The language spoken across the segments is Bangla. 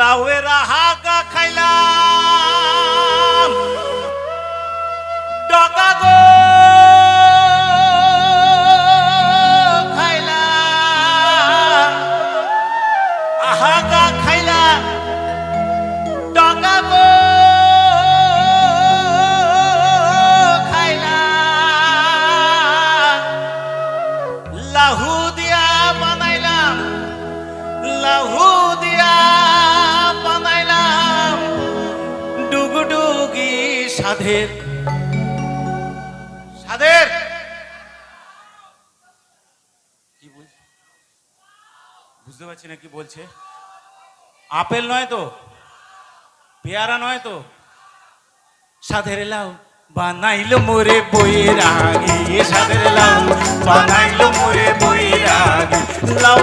লাউয়ের হাগা খাইলাম। ডগা গো। সাধের। সাধের? কি বলছে? বুঝতে পারছি না কি বলছে। আপেল নয় তো? পেয়ারা নয় তো? সাধের লাউ বানাইল মোরে বইয়ের আগে সাধের লাউ বানাইল মোরে বইয়ের আগে লাউ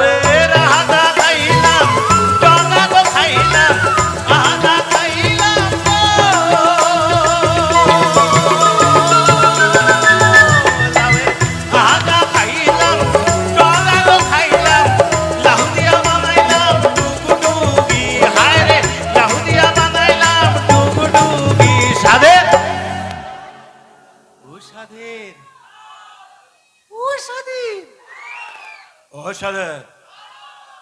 অসাধীন অসাধীন অসাধের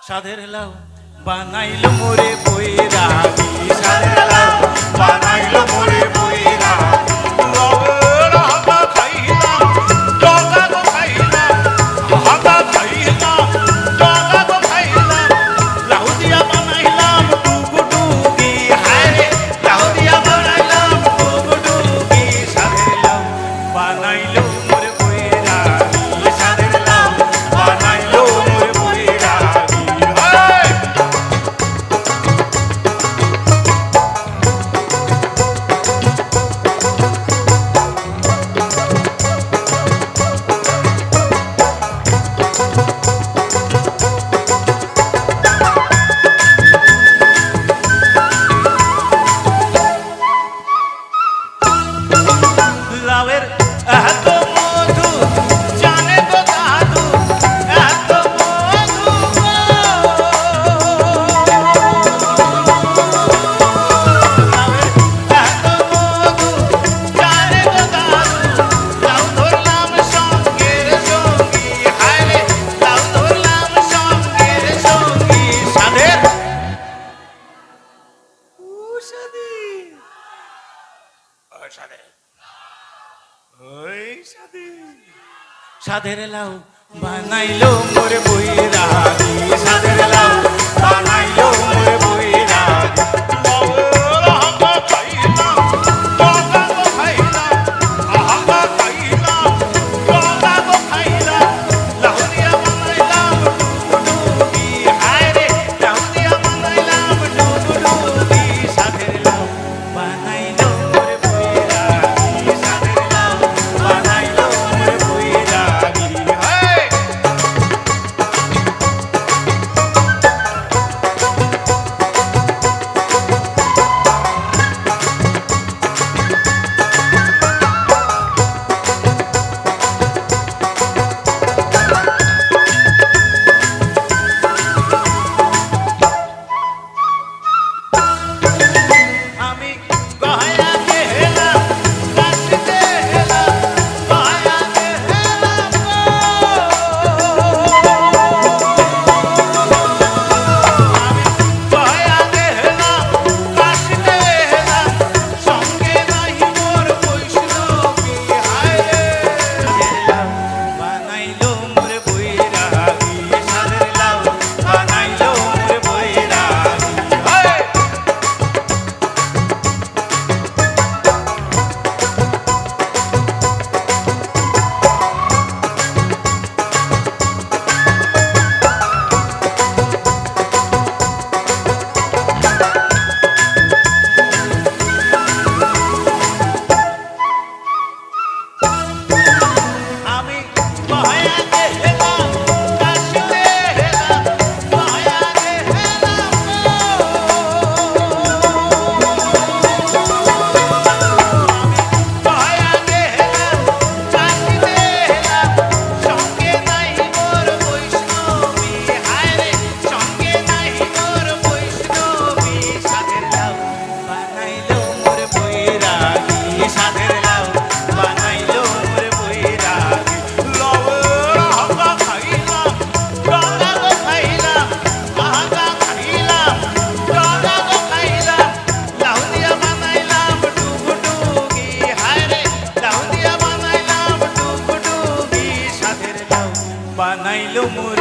সাধের লাউ বানাইল মোরে বইরা। সাধের লাউ বানাইলো মোর বই রাধি সাধের লাউ 哎还 lumur